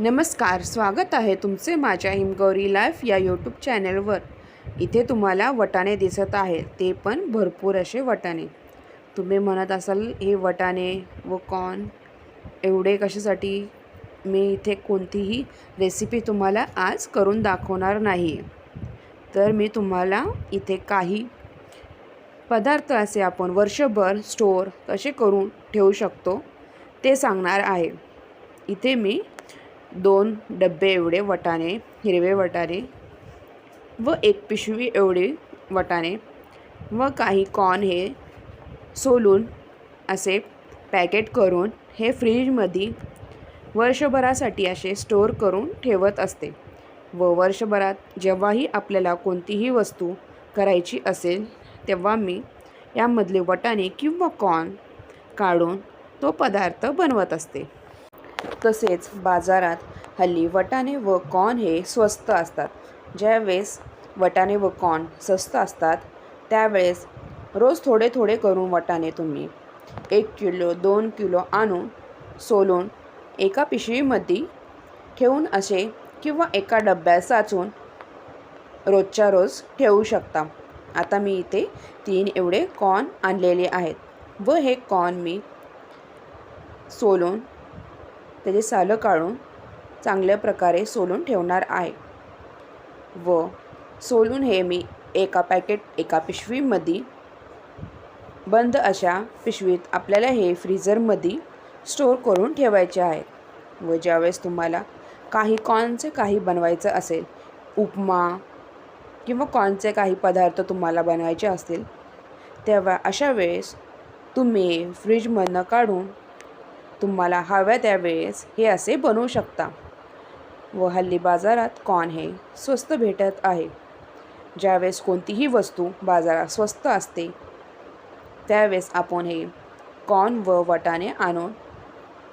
नमस्कार स्वागत आहे तुमचे माझ्या हिमगौरी लाईफ या यूट्यूब चॅनलवर. इथे तुम्हाला वटाणे दिसत आहे ते पण भरपूर असे वटाणे. तुम्ही म्हणत असाल हे वटाणे व कॉर्न एवढे कशासाठी? मी इथे कोणतीही रेसिपी तुम्हाला आज करून दाखवणार नाही तर मी तुम्हाला इथे काही पदार्थ असे आपण वर्षभर स्टोअर कसे करून ठेवू शकतो ते सांगणार आहे. इथे मी दोन डबे एवढे वटाणे हिरवे वटाणे व एक पिशवी एवढे वटाणे व काही कॉर्न हे सोलून असे पॅकेट करून हे फ्रीजमध्ये वर्षभरासाठी असे स्टोअर करून ठेवत असते व वर्षभरात जेव्हाही आपल्याला कोणतीही वस्तू करायची असेल तेव्हा मी यामधले वटाणे किंवा कॉर्न काढून तो पदार्थ बनवत असते. तसेच बाजारात हल्ली वटाणे व कॉर्न हे स्वस्त असतात. ज्यावेळेस वटाणे व कॉर्न स्वस्त असतात त्यावेळेस रोज थोडे थोडे करून वटाणे तुम्ही एक किलो दोन किलो आणून सोलून एका पिशवीमध्ये ठेवून असे किंवा एका डब्यात साचून रोजच्या रोज ठेवू शकता. आता मी इथे तीन एवढे कॉर्न आणलेले आहेत व हे कॉर्न मी सोलून त्याचे सालं काढून चांगल्या प्रकारे सोलून ठेवणार आहे. व सोलून हे मी एका पॅकेट एका पिशवीमध्ये बंद अशा पिशवीत आपल्याला हे फ्रीझरमध्ये स्टोअर करून ठेवायचे आहेत. व ज्यावेळेस तुम्हाला काही कॉर्नचे काही बनवायचं असेल उपमा किंवा कॉर्नचे काही पदार्थ तुम्हाला बनवायचे असतील तेव्हा अशा वेळेस तुम्ही फ्रीजमधनं काढून तुम्हाला हव्या त्यावेळेस हे असे बनवू शकता. व हल्ली बाजारात कॉर्न हे स्वस्त भेटत आहे. ज्यावेळेस कोणतीही वस्तू बाजारात स्वस्त असते त्यावेळेस आपण हे कॉर्न व वटाणे आणून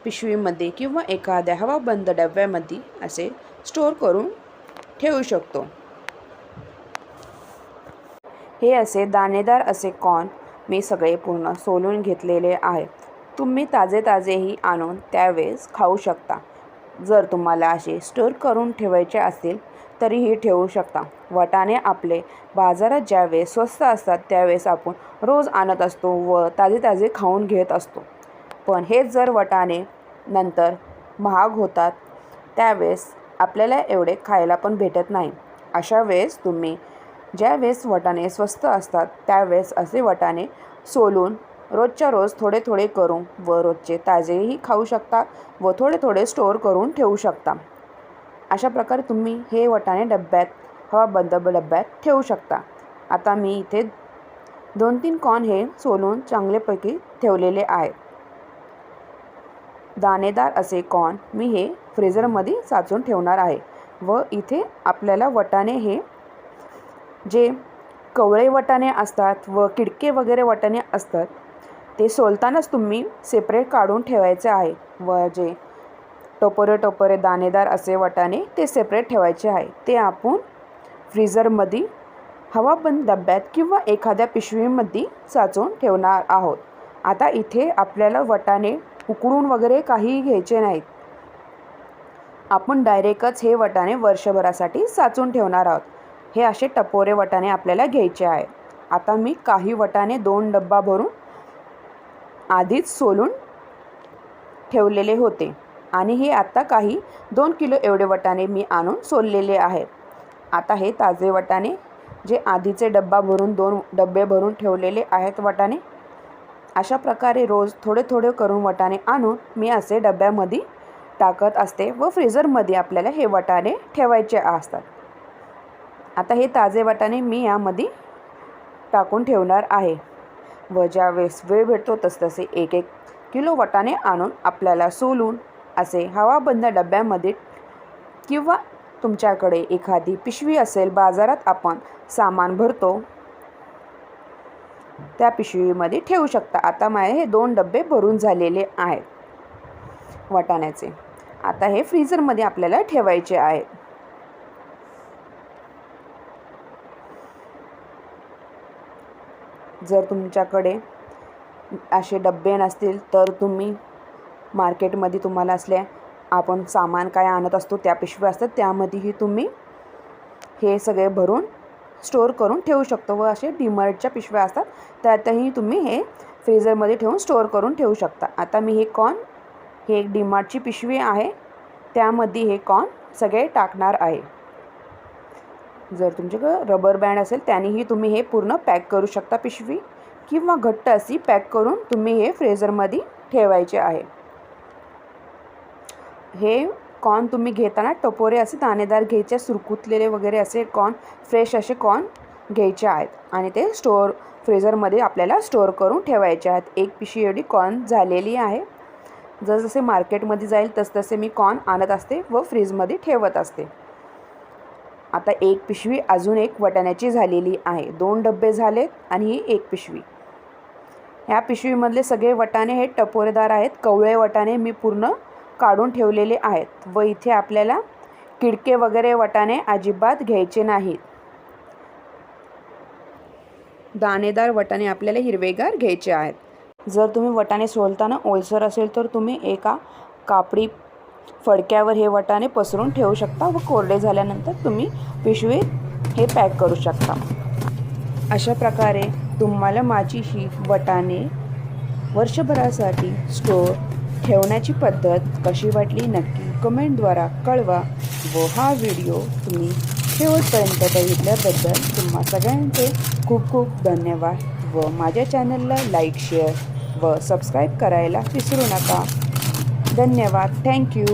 पिशवीमध्ये किंवा एखाद्या हवाबंद डब्यामध्ये असे स्टोअर करून ठेवू शकतो. हे असे दाणेदार असे कॉर्न मी सगळे पूर्ण सोलून घेतलेले आहेत तुम्ही ताजे ताजेही आणून त्यावेळेस खाऊ शकता. जर तुम्हाला असे स्टोर करून ठेवायचे असतील तरीही ठेवू शकता. वटाणे आपले बाजारात ज्यावेळेस स्वस्त असतात त्यावेळेस आपण रोज आणत असतो व ताजे ताजे खाऊन घेत असतो. पण हेच जर वटाणे नंतर महाग होतात त्यावेळेस आपल्याला एवढे खायला पण भेटत नाही. अशा वेळेस तुम्ही ज्यावेळेस वटाणे स्वस्त असतात त्यावेळेस असे वटाणे सोलून रोजच्या रोज थोडे थोडे करून व रोजचे ताजेही खाऊ शकता व थोडे थोडे स्टोअर करून ठेवू शकता. अशा प्रकारे तुम्ही हे वटाणे डब्यात हवा बंद डब्यात ठेवू शकता. आता मी इथे दोन तीन कॉन हे सोलून चांगल्यापैकी ठेवलेले आहेत दाणेदार असे कॉर्न मी हे फ्रीझरमध्ये साचून ठेवणार आहे व इथे आपल्याला वटाणे हे जे कवळे वटाणे असतात व किडके वगैरे वटाणे असतात ते सोलतानाच तुम्ही सेपरेट काढून ठेवायचे आहे. व जे टोपरे टोपरे दाणेदार असे वटाने ते सेपरेट ठेवायचे आहे. ते आपण फ्रीझरमध्ये हवाबंद डब्यात किंवा एखाद्या पिशवीमध्ये साचून ठेवणार आहोत. आता इथे आपल्याला वटाणे उकडून वगैरे काहीही घ्यायचे नाहीत. आपण डायरेक्टच हे वटाणे वर्षभरासाठी साचून ठेवणार आहोत. हे असे टपोरे वटाणे आपल्याला घ्यायचे आहे. आता मी काही वटाणे दोन डब्बा भरून आधीच सोलून ठेवलेले होते. आणि हे आत्ता काही दोन किलो एवढे वटाणे मी आणून सोललेले आहेत. आता हे ताजे वटाणे जे आधीचे डब्बा भरून दोन डबे भरून ठेवलेले आहेत वटाणे अशा प्रकारे रोज थोडे थोडे करून वटाणे आणून मी असे डब्यामध्ये टाकत असते व फ्रीझरमध्ये आपल्याला हे वटाणे ठेवायचे असतात. आता हे ताजे वटाणे मी यामध्ये टाकून ठेवणार आहे. व ज्यावेळेस वेळ भेटतो तसतसे एक एक किलो वटाने आणून आपल्याला सोलून असे हवाबंद डब्यामध्ये किंवा तुमच्याकडे एखादी पिशवी असेल बाजारात आपण सामान भरतो त्या पिशवीमध्ये ठेवू शकता. आता माझे हे दोन डबे भरून झालेले आहेत वाटाण्याचे. आता हे फ्रीजरमध्ये आपल्याला ठेवायचे आहेत जर तुमच्याकडे असे डबे नसतील तर तुम्ही मार्केटमध्ये तुम्हाला असल्या आपण सामान काय आणत असतो त्या पिशव्या असतात त्यामध्येही तुम्ही हे सगळे भरून स्टोअर करून ठेवू शकतो व असे डिमर्टच्या पिशव्या असतात त्यातही तुम्ही हे फ्रीजरमध्ये ठेवून स्टोअर करून ठेवू शकता. आता मी हे कॉर्न हे एक डिमार्टची पिशवी आहे त्यामध्ये हे कॉर्न सगळे टाकणार आहे. जर तुमच्याकडं रबर बँड असेल त्यानेही तुम्ही हे पूर्ण पॅक करू शकता पिशवी. किंवा घट्ट अशी पॅक करून तुम्ही हे फ्रेझरमध्ये ठेवायचे आहे. हे कॉर्न तुम्ही घेताना टपोरे असे दाणेदार घ्यायचे सुरकुतलेले वगैरे असे कॉर्न फ्रेश असे कॉर्न घ्यायचे आहेत. आणि ते स्टोअर फ्रीझरमध्ये आपल्याला स्टोअर करून ठेवायचे आहेत. एक पिशवी एवढी कॉर्न झालेली आहे. जसजसे मार्केटमध्ये जाईल तसतसे मी कॉर्न आणत असते व फ्रीजमध्ये ठेवत असते. आता एक पिशवी अजून एक वटाण्याची झालेली आहे. दोन डब्बे झालेत आणि ही एक पिशवी. ह्या पिशवीमधले सगळे वटाणे हे टपोरेदार आहेत. कवळे वटाणे मी पूर्ण काढून ठेवलेले आहेत व इथे आपल्याला किडके वगैरे वटाणे अजिबात घ्यायचे नाहीत. दाणेदार वटाणे आपल्याला हिरवेगार घ्यायचे आहेत. जर तुम्ही वटाणे सोलताना ओलसर असेल तर तुम्ही एका कापडी फडक्यावर हे वटाणे पसरून ठेवू शकता व कोरडे झाल्यानंतर तुम्ही पिशवीत हे पॅक करू शकता. अशा प्रकारे तुम्हाला माझी ही वटाणे वर्षभरासाठी स्टोअर ठेवण्याची पद्धत कशी वाटली नक्की कमेंटद्वारा कळवा व हा व्हिडिओ तुम्ही शेवटपर्यंत बघितल्याबद्दल तुम्हा सगळ्यांचे खूप खूप धन्यवाद व माझ्या चॅनलला लाईक शेअर व सबस्क्राईब करायला विसरू नका. धन्यवाद थँक्यू